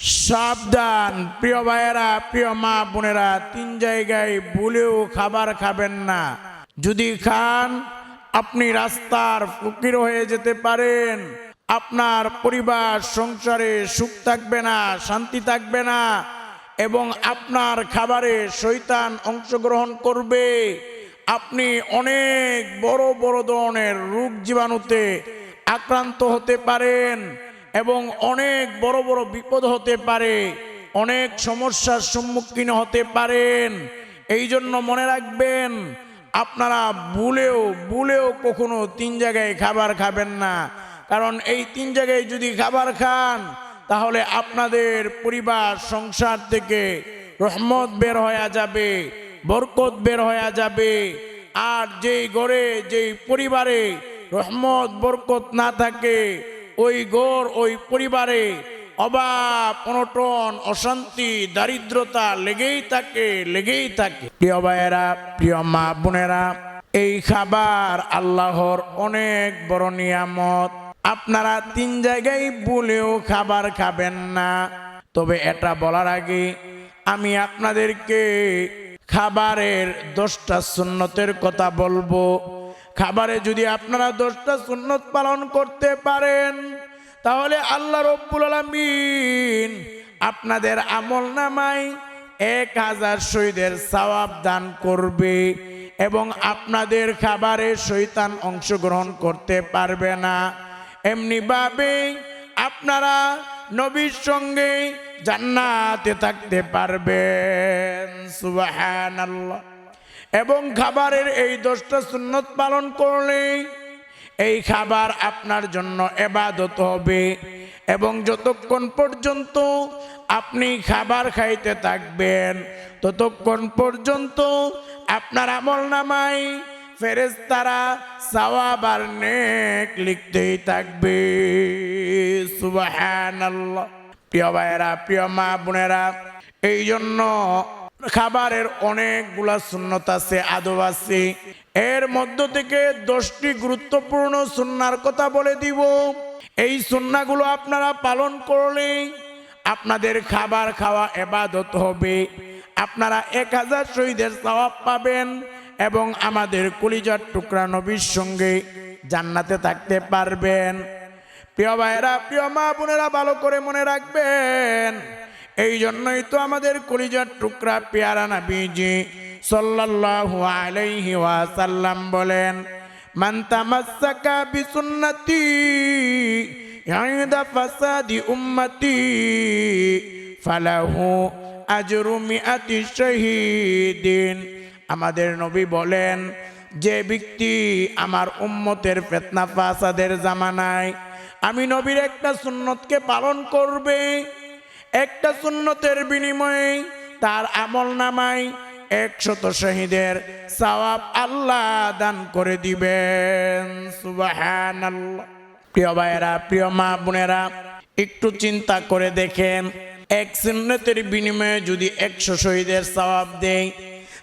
সাবধান। প্রিয় ভাইয়েরা, প্রিয় মা বোনেরা, তিন জায়গায় ভুলেও খাবার খাবেন না। যদি খান, আপনি রাস্তার ফকির হয়ে যেতে পারেন। আপনার পরিবার, সংসারে সুখ থাকবে না, শান্তি থাকবে না, এবং আপনার খাবারে শৈতান অংশগ্রহণ করবে। আপনি অনেক বড় বড় ধরনের রোগ জীবাণুতে আক্রান্ত হতে পারেন। এবং অনেক বড় বড় বিপদ হতে পারে, অনেক সমস্যার সম্মুখীন হতে পারেন। এই জন্য মনে রাখবেন, আপনারা ভুলেও ভুলেও কখনো তিন জায়গায় খাবার খাবেন না। কারণ এই তিন জায়গায় যদি খাবার খান, তাহলে আপনাদের পরিবার, সংসার থেকে রহমত বের হয়ে যাবে, বরকত বের হয়ে যাবে। আর যেই ঘরে, যেই পরিবারে রহমত, বরকত না থাকে ওই ঘর ওই পরিবারে অভাব অনটন, অশান্তি, দারিদ্রতা লেগেই থাকে লেগেই থাকে। প্রিয় ভাইয়েরা, প্রিয় মা বোনেরা, এই খাবার আল্লাহর অনেক বড় নিয়ামত। আপনারা তিন জায়গায় বলেও খাবার খাবেন না। তবে এটা বলার আগে আমি আপনাদেরকে খাবারের দশটা সুন্নতের কথা বলব। খাবারে যদি আপনারা দশটা সুন্নত পালন করতে পারেন, তাহলে আল্লাহ রব্বুল আলমিন আপনাদের আমল নামায় এক হাজার শহীদের সওয়াব দান করবে এবং আপনাদের খাবারে শৈতান অংশগ্রহণ করতে পারবে না। এমনিভাবে আপনারা নবীর সঙ্গে জান্নাতে থাকতে পারবেন। সুবহানাল্লাহ। এবং খাবারের এই দশটা সুন্নত পালন করলে এই খাবার আপনার জন্য এবাদত হবে। এবং যতক্ষণ পর্যন্ত আপনি খাবার খাইতে থাকবেন, ততক্ষণ পর্যন্ত আপনার আমল নামাই ফেরেস্তারা সওয়াব আর নেক লিখতেই থাকবে। সুবহানাল্লাহ। প্রিয় ভাইয়েরা, প্রিয় মা বোনেরা এই জন্য খাবারের অনেকগুলা সুন্নত আছে, আদব আছে। এর মধ্য থেকে দশটি গুরুত্বপূর্ণ সুন্নার কথা বলে দিব। এই সুন্নাগুলো আপনারা পালন করলে আপনাদের খাবার খাওয়া এবাদত হবে। আপনারা এক হাজার শহীদের সওয়াব পাবেন এবং আমাদের কলিজার টুকরা নবীর সঙ্গে জান্নাতে থাকতে পারবেন। প্রিয় ভাইয়েরা, প্রিয় মা বোনেরা, ভালো করে মনে রাখবেন। এই জন্যই তো আমাদের কলিজার টুকরা পেয়ারা সাল্লাল্লাহু আলাইহি ওয়াসাল্লাম বলেন ফালাহু আমাদের নবী বলেন, যে ব্যক্তি আমার উম্মতের ফেতনা ফাসাদের জামানায়, আমি নবীর একটা সুন্নতকে পালন করবে একটা সুন্নতের বিনিময়ে তার আমল নামায় একশত শহীদের সওয়াব আল্লাহ দান করে দিবেন। সুবাহান প্রিয় ভাইয়েরা, প্রিয় মা বোনেরা, একটু চিন্তা করে দেখেন, এক সুন্নতের বিনিময়ে যদি একশো শহীদের সওয়াব দেয়,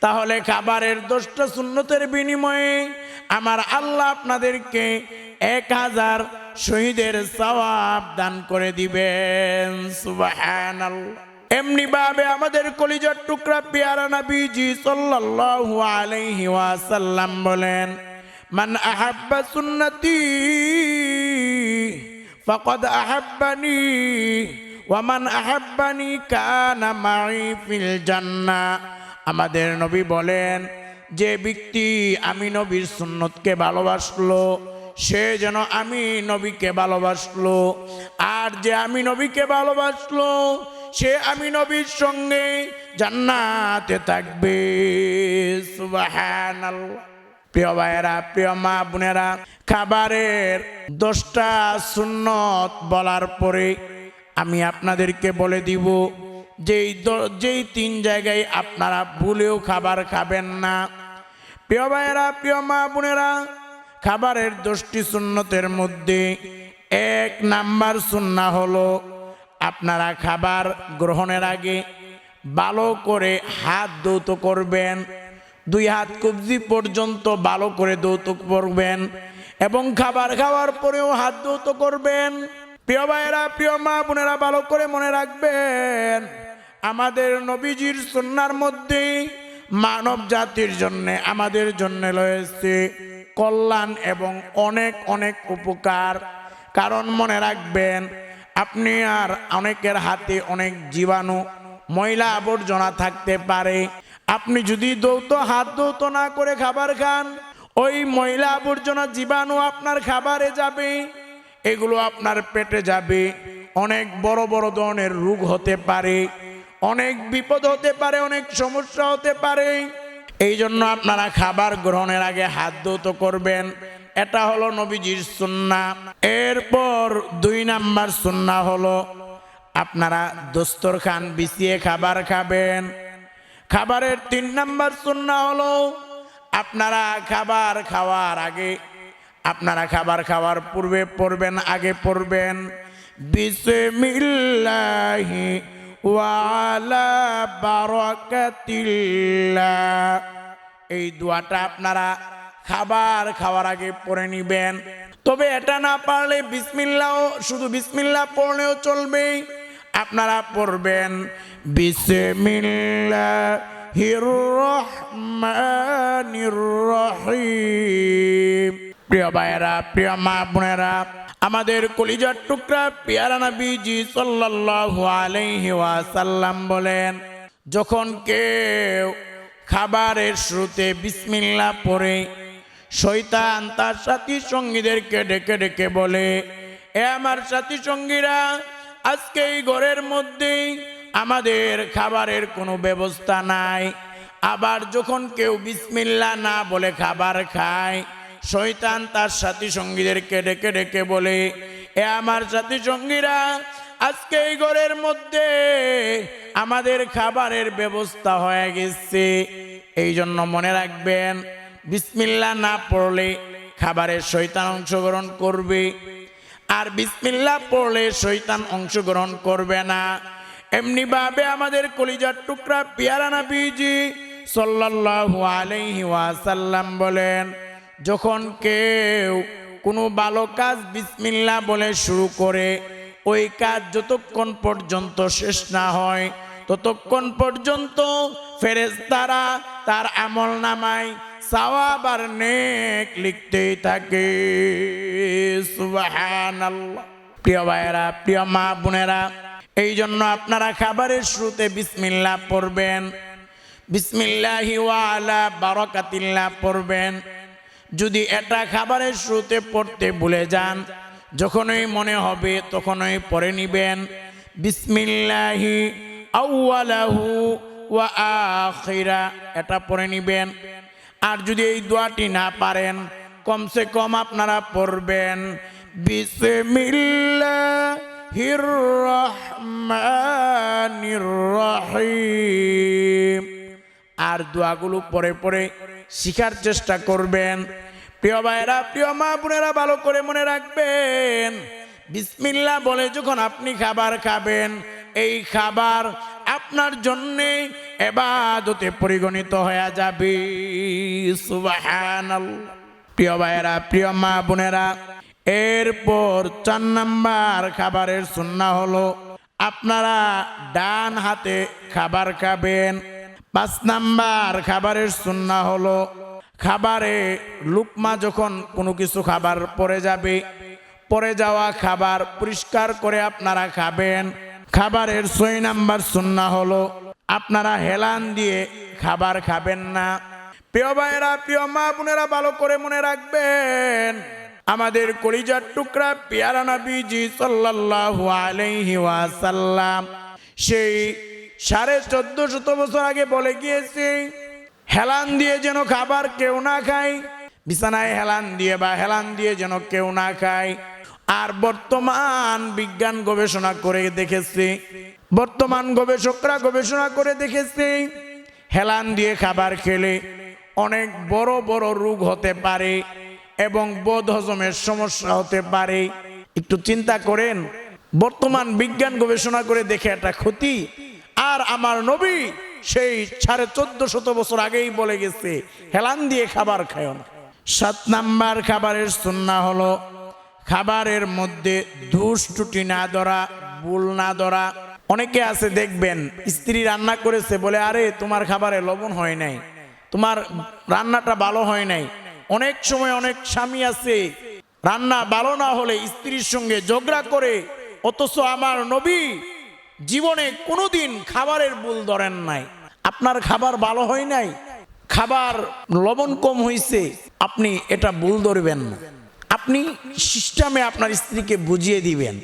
তাহলে খাবারের দশটা সুন্নতের বিনিময়ে আমার আল্লাহ আপনাদেরকে এক হাজার শহীদের সওয়াব দান করে দিবেন সুবাহান এমনি ভাবে আমাদের কলিজার টুকরা পেয়ারা নবীজি সাল্লাল্লাহু আলাইহি বলেন, মান আহাব্বা সুন্নতি, ফাকাদ আহাব্বানি ওয়ামান আহাব্বানি কানা মাই ফিল জান্নাহ। আমাদের নবী বলেন, যে ব্যক্তি আমি নবীর সুন্নতকে ভালোবাসলো সে যেন আমি নবীকে ভালোবাসলো। আর যে আমি নবীকে ভালোবাসলো, সে আমি নবীর সঙ্গে জান্নাতে থাকবে। প্রিয় ভাইয়েরা, প্রিয় মা বোনেরা, খাবারের দশটা সুন্নত বলার পরে আমি আপনাদেরকে বলে দিব, যেই যেই তিন জায়গায় আপনারা ভুলেও খাবার খাবেন না। প্রিয় ভাইয়েরা, প্রিয় মা বোনেরা খাবারের দশটি সুন্নতের মধ্যে এক নাম্বার সুন্না হলো, আপনারা খাবার গ্রহণের আগে ভালো করে হাত দৌত করবেন, দুই হাত কবজি পর্যন্ত ভালো করে দৌত করবেন এবং খাবার খাওয়ার পরেও হাত দৌত করবেন। প্রিয় ভাইয়েরা, প্রিয় মা বোনেরা, ভালো করে মনে রাখবেন, আমাদের নবীজির সন্ন্যার মধ্যে মানব জাতির জন্যে, আমাদের জন্যে রয়েছে কল্যাণ এবং অনেক অনেক উপকার। কারণ মনে রাখবেন, আপনি আর অনেকের হাতে অনেক জীবাণু, ময়লা আবর্জনা থাকতে পারে। আপনি যদি দৌত হাত দৌত না করে খাবার খান, ওই ময়লা আবর্জনা জীবাণু আপনার খাবারে যাবে। এগুলো আপনার পেটে যাবে। অনেক বড় বড় ধরনের রোগ হতে পারে। অনেক বিপদ হতে পারে, অনেক সমস্যা হতে পারে। এই জন্য আপনারা খাবার গ্রহণের আগে হাত ধৌত করবেন। এটা হলো নবীজির সুন্না। এরপর দুই নাম্বার সুন্না হলো, আপনারা দস্তরখান বিছিয়ে খাবার খাবেন। খাবারের তিন নাম্বার সুন্না হলো, আপনারা খাবার খাওয়ার আগে, আপনারা খাবার খাওয়ার পূর্বে পড়বেন, আগে পড়বেন। বিসমিল্লাহি ওয়ালা বারাকাতিল্লাহ এই দোয়াটা আপনারা খাবার খাওয়ার আগে পড়ে নিবেন। তবে এটা না পারলে বিসমিল্লাহ শুধু বিসমিল্লাহ পড়লেও চলবে আপনারা পড়বেন, বিসমিল্লাহির রহিম। প্রিয় ভাইয়েরা, প্রিয় মা বোনেরা আমাদের কলিজার টুকরা পিয়ারা নবীজি সাল্লাল্লাহু আলাইহি ওয়াসাল্লাম বলেন, যখন কেউ খাবারের শুরুতে বিসমিল্লাহ পড়ে, শয়তান তার সাথী সঙ্গীদেরকে ডেকে ডেকে বলে, এ আমার সাথী সঙ্গীরা, আজকে এই ঘরের মধ্যেই আমাদের খাবারের কোনো ব্যবস্থা নাই। আবার যখন কেউ বিসমিল্লা না বলে খাবার খায় শয়তান তার সাথী সঙ্গীদেরকে ডেকে ডেকে বলে, এ আমার সাথী সঙ্গীরা, আজকে এই ঘরের মধ্যে আমাদের খাবারের ব্যবস্থা হয়ে গেছে। এই জন্য মনে রাখবেন বিসমিল্লা না পড়লে খাবারের শৈতান অংশগ্রহণ করবে। আর বিসমিল্লা পড়লে শৈতান অংশগ্রহণ করবে না। এমনি ভাবে আমাদের কলিজার টুকরা পিয়ারা নবীজি সাল্লাল্লাহু আলাইহি বলেন যখন কেউ কোনো ভালো কাজ বিসমিল্লা বলে শুরু করে, ওই কাজ যতক্ষণ পর্যন্ত শেষ না হয়, ততক্ষণ পর্যন্ত ফেরেশতারা তার আমল নামায় সওয়াব আর নেক লিখতেই থাকে। প্রিয় ভাইয়েরা, প্রিয় মা বোনেরা এই জন্য আপনারা খাবারের শুরুতে বিসমিল্লাহ পড়বেন, বিসমিল্লাহি ওয়ালা বারাকাতিল্লাহ পড়বেন যদি এটা খাবারের শুরুতে পড়তে ভুলে যান, যখনই মনে হবে তখনই পরে নিবেন। বিসমিল্লাহি আউয়ালাহু ওয়া আখিরা, এটা পরে নিবেন। আর যদি এই দোয়াটি না পারেন, কমসে কম আপনারা পড়বেন। বিসমিল্লাহির রহমানির রহিম। আর দোয়াগুলো পরে পরে শিখার চেষ্টা করবেন। প্রিয় ভাইয়েরা, প্রিয় মা বোনেরা, ভালো করে মনে রাখবেন। বিসমিল্লা বলে যখন আপনি খাবার খাবেন, এই খাবার আপনার জন্যে এবাদতে পরিগণিত হয়ে যাবে। প্রিয় ভাইয়েরা, প্রিয় মা বোনেরা, এরপর চার নাম্বার খাবারের সুন্না হলো, আপনারা ডান হাতে খাবার খাবেন। পাঁচ নাম্বার, খাবারের সুন্না হলো, খাবারে লুকমা যখন কোনো কিছু খাবার পরে যাবে পরে যাওয়া খাবার পরিষ্কার করে আপনারা খাবেন। খাবারের ছয় নাম্বার সুন্না হলো, আপনারা হেলান দিয়ে খাবার খাবেন না। প্রিয় ভাইয়েরা, প্রিয় মা বোনেরা, ভালো করে মনে রাখবেন, আমাদের কলিজার টুকরা পেয়ারা নবীজি সাল্লাল্লাহু আলাইহি ওয়াসাল্লাম, সেই সাড়ে চোদ্দ শত বছর আগে বলে গিয়েছে, হেলান দিয়ে যেন খাবার কেউ না খায়। বিছানায় হেলান দিয়ে বা হেলান দিয়ে যেন কেউ না খায়। আর বর্তমান বিজ্ঞান গবেষণা করে দেখেছে, বর্তমান গবেষকরা গবেষণা করে দেখেছে, হেলান দিয়ে খাবার খেলে অনেক বড় বড় রোগ হতে পারে এবং বোধ হজমের সমস্যা হতে পারে। একটু চিন্তা করেন, বর্তমান বিজ্ঞান গবেষণা করে দেখে একটা ক্ষতি আর আমার নবী সেই সাড়ে চোদ্দ শত বছর আগেই বলে গেছে, হেলান দিয়ে খাবার খায় না। সাত নাম্বার খাবারের সুন্না হলো, খাবারের মধ্যে দুষ ত্রুটি না ধরা বুল না ধরা। অনেকে আছে দেখবেন, স্ত্রী রান্না করেছে বলে, আরে, তোমার খাবারে লবণ হয় নাই, তোমার রান্নাটা ভালো হয় নাই। অনেক সময় অনেক স্বামী আছে, রান্না ভালো না হলে স্ত্রীর সঙ্গে ঝগড়া করে, অথচ আমার নবী জীবনে কোনোদিন খাবারের ভুল ধরেন নাই। আপনার খাবার ভালো হয় নাই, খাবার লবণ কম হয়েছে আপনি এটা ভুল ধরবেন না। আপনি সিস্টেমে আপনার স্ত্রীকে বুঝিয়ে দিবেন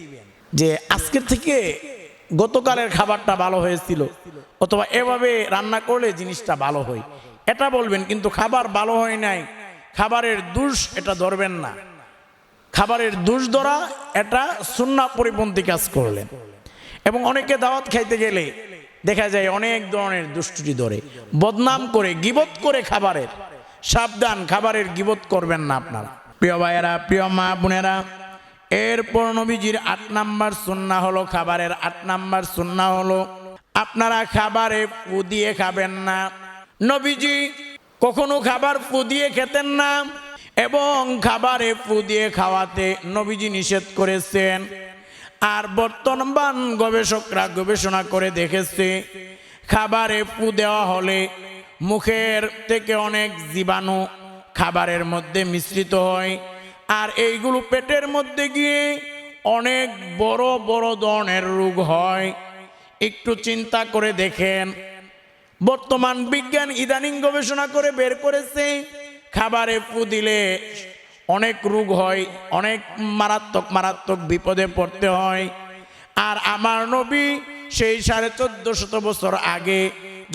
যে আজকের থেকে গতকালের খাবারটা ভালো হয়েছিল, অথবা এভাবে রান্না করলে জিনিসটা ভালো হয়। এটা বলবেন, কিন্তু খাবার ভালো হয় নাই, খাবারের দুষ এটা ধরবেন না। খাবারের দুষ ধরা এটা সুন্না পরিপন্থী কাজ করলেন। এবং অনেকে দাওয়াত খাইতে গেলে দেখা যায় অনেক ধরনের দুষ্টুটি ধরে। বদনাম করে, গিবত করে খাবারের। সাবধান, খাবারের গিবত করবেন না আপনারা। প্রিয় ভাইয়েরা, প্রিয় মা বোনেরা, এরপর নবীজির আট নাম্বার সুন্না হলো, খাবারের আট নাম্বার সুন্না হলো, আপনারা খাবারে ফু দিয়ে খাবেন না। নবীজি কখনো খাবার ফু দিয়ে খেতেন না, এবং খাবারে ফু দিয়ে খাওয়াতে নবীজি নিষেধ করেছেন। আর বর্তমান গবেষকরা গবেষণা করে দেখেছে, খাবারে ফু দেওয়া হলে মুখের থেকে অনেক জীবাণু খাবারের মধ্যে মিশ্রিত হয়। আর এইগুলো পেটের মধ্যে গিয়ে অনেক বড় বড় ধরনের রোগ হয়। একটু চিন্তা করে দেখেন। বর্তমান বিজ্ঞান ইদানিং গবেষণা করে বের করেছে, খাবারে ফু দিলে অনেক রোগ হয়, অনেক মারাত্মক মারাত্মক বিপদে পড়তে হয়। আর আমার নবী সেই সাড়ে চোদ্দ শত বছর আগে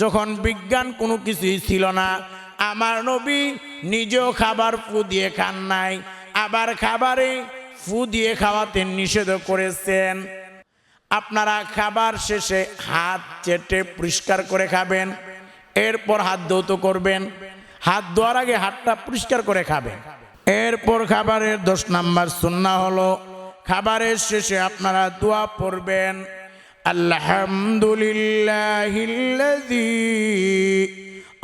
যখন বিজ্ঞান কোনো কিছুই ছিল না, আমার নবী নিজেও খাবার ফু দিয়ে খান নাই, আবার খাবারে ফু দিয়ে খাওয়াতে নিষেধ করেছেন। আপনারা খাবার শেষে হাত চেটে পরিষ্কার করে খাবেন, এরপর হাত ধৌত করবেন, হাত ধোয়ার আগে হাতটা পরিষ্কার করে খাবেন। এরপর খাবারের দশ নাম্বার সুন্না হলো খাবারের শেষে আপনারা দোয়া পড়বেন আলহামদুলিল্লাহ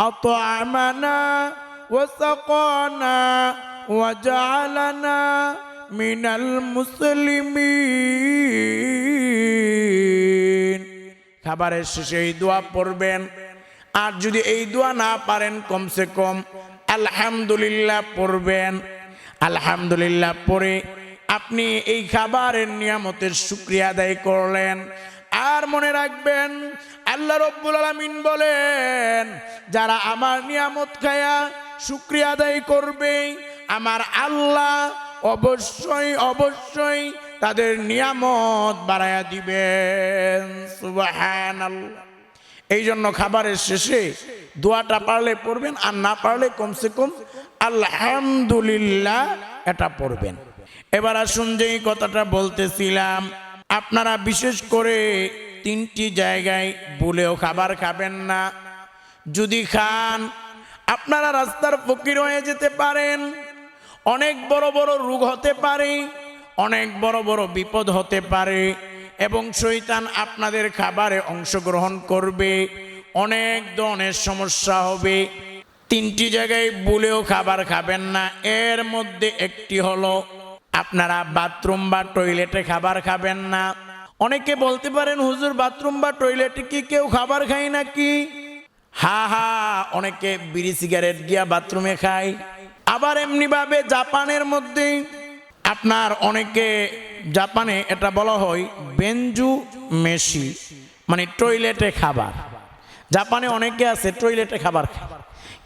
أطعمنا وسقانا وجعلنا من المسلمين খাবারের শেষে এই দোয়া পড়বেন আর যদি এই দোয়া না পারেন কমসে কম আলহামদুলিল্লাহ পড়বেন। আলহামদুলিল্লাহ পড়ে আপনি এই খাবারের নিয়ামতের শুক্রিয়া আদায় করলেন। আর মনে রাখবেন, আল্লাহ রব্বুল আলমিন বলেন, যারা আমার নিয়ামত খায়া শুক্রিয়া আদায় করবে, আমার আল্লাহ অবশ্যই অবশ্যই তাদের নিয়ামত বাড়ায়া দিবেন। সুবাহান এই জন্য খাবারের শেষে দোয়াটা পারলে পড়বেন, আর না পারলে কমসে কম আলহামদুলিল্লাহ এটা পড়বেন। এবার আসুন যে কথাটা বলতেছিলাম, আপনারা বিশেষ করে তিনটি জায়গায় বলেও খাবার খাবেন না। যদি খান, আপনারা রাস্তার ফকির হয়ে যেতে পারেন, অনেক বড় বড় রোগ হতে পারে, অনেক বড় বড় বিপদ হতে পারে। এবং শৈতান আপনাদের খাবারে অংশগ্রহণ করবে, অনেক ধরনের সমস্যা হবে। তিনটি জায়গায় বলেও খাবার খাবেন না। এর মধ্যে একটি হলো, আপনারা বাথরুম বা টয়লেটে খাবার খাবেন না। অনেকে বলতে পারেন, হুজুর, বাথরুম বা টয়লেটে কি কেউ খাবার খায় নাকি? হা হা, অনেকে বিড়ি সিগারেট গিয়া বাথরুমে খায়। আবার এমনিভাবে জাপানের মধ্যে আপনার অনেকে জাপানে এটা বলা হয় বেঞ্জু মেশি মানে টয়লেটে খাবার। জাপানে অনেকে আছে টয়লেটে খাবার খায়।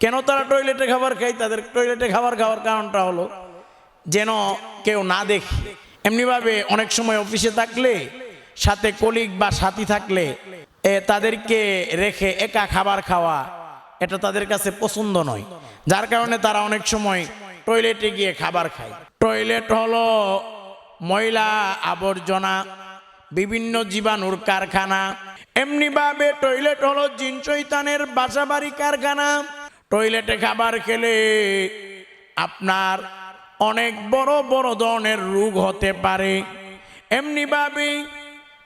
কেন তারা টয়লেটে খাবার খায়? তাদের টয়লেটে খাবার খাওয়ার কারণটা হলো যেন কেউ না দেখে। এমনিভাবে অনেক সময় অফিসে থাকলে, সাথে কলিগ বা সাথী থাকলে, এ তাদেরকে রেখে একা খাবার খাওয়া এটা তাদের কাছে পছন্দ নয়। যার কারণে তারা অনেক সময় টয়লেটে গিয়ে খাবার খায়। টয়লেট হলো ময়লা আবর্জনা, বিভিন্ন জীবাণুর কারখানা। এমনিভাবে টয়লেট হলো জিন শৈতানের বাসাবাড়ি কারখানা। টয়লেটে খাবার খেলে আপনার অনেক বড় বড় ধরনের রোগ হতে পারে। এমনিভাবে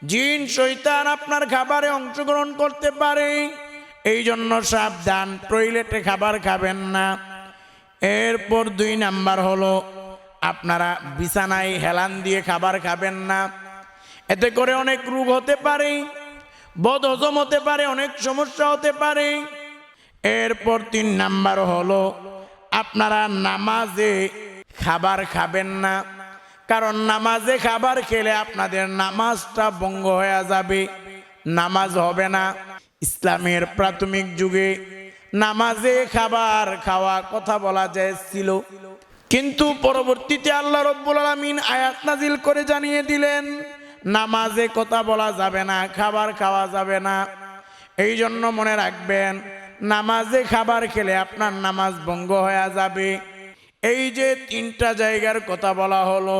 জিন শৈতান আপনার খাবারে অংশগ্রহণ করতে পারে। এই জন্য সাবধান, টয়লেটে খাবার খাবেন না। এরপর দুই নাম্বার হলো আপনারা বিছানায় হেলান দিয়ে খাবার খাবেন না। এতে করে অনেক রোগ হতে পারে, বদ হজম হতে পারে, অনেক সমস্যা হতে পারে। এরপর তিন নাম্বার হলো, আপনারা নামাজে খাবার খাবেন না, কারণ নামাজে খাবার খেলে আপনাদের নামাজটা ভঙ্গ হয়ে যাবে। নামাজ হবে না। ইসলামের প্রাথমিক যুগে নামাজে খাবার খাওয়া কথা বলা যায় ছিল কিন্তু পরবর্তীতে আল্লাহ রব্বুল আলমিন আয়াত নাজিল করে জানিয়ে দিলেন, নামাজে কথা বলা যাবে না, খাবার খাওয়া যাবে না। এই জন্য মনে রাখবেন, নামাজে খাবার খেলে আপনার নামাজ ভঙ্গ হয়ে যাবে। এই যে তিনটা জায়গার কথা বলা হলো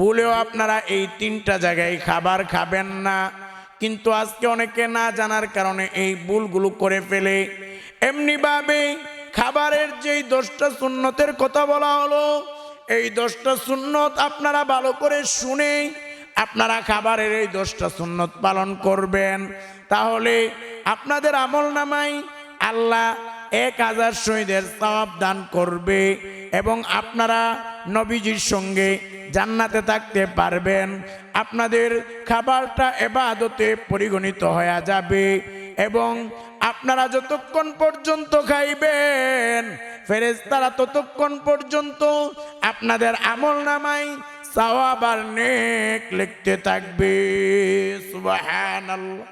বলেও আপনারা এই তিনটা জায়গায় খাবার খাবেন না। কিন্তু আজকে অনেকে না জানার কারণে এই ভুলগুলো করে ফেলে। এমনিভাবে খাবারের যেই দশটা সুন্নতের কথা বলা হলো, এই দশটা সুন্নত আপনারা ভালো করে শুনে আপনারা খাবারের এই দশটা সুন্নত পালন করবেন। তাহলে আপনাদের আমল নামাই আল্লাহ এক হাজার শহীদের সওয়াব দান করবে এবং আপনারা নবীজির সঙ্গে জান্নাতে থাকতে পারবেন। আপনাদের খাবারটা এবাদতে পরিগণিত হয়ে যাবে এবং আপনারা যতক্ষণ পর্যন্ত খাইবেন, ফেরেশতারা ততক্ষণ পর্যন্ত আপনাদের আমল নামাই সাওয়াবার নেক লিখতে থাকবে। সুবহানাল্লাহ।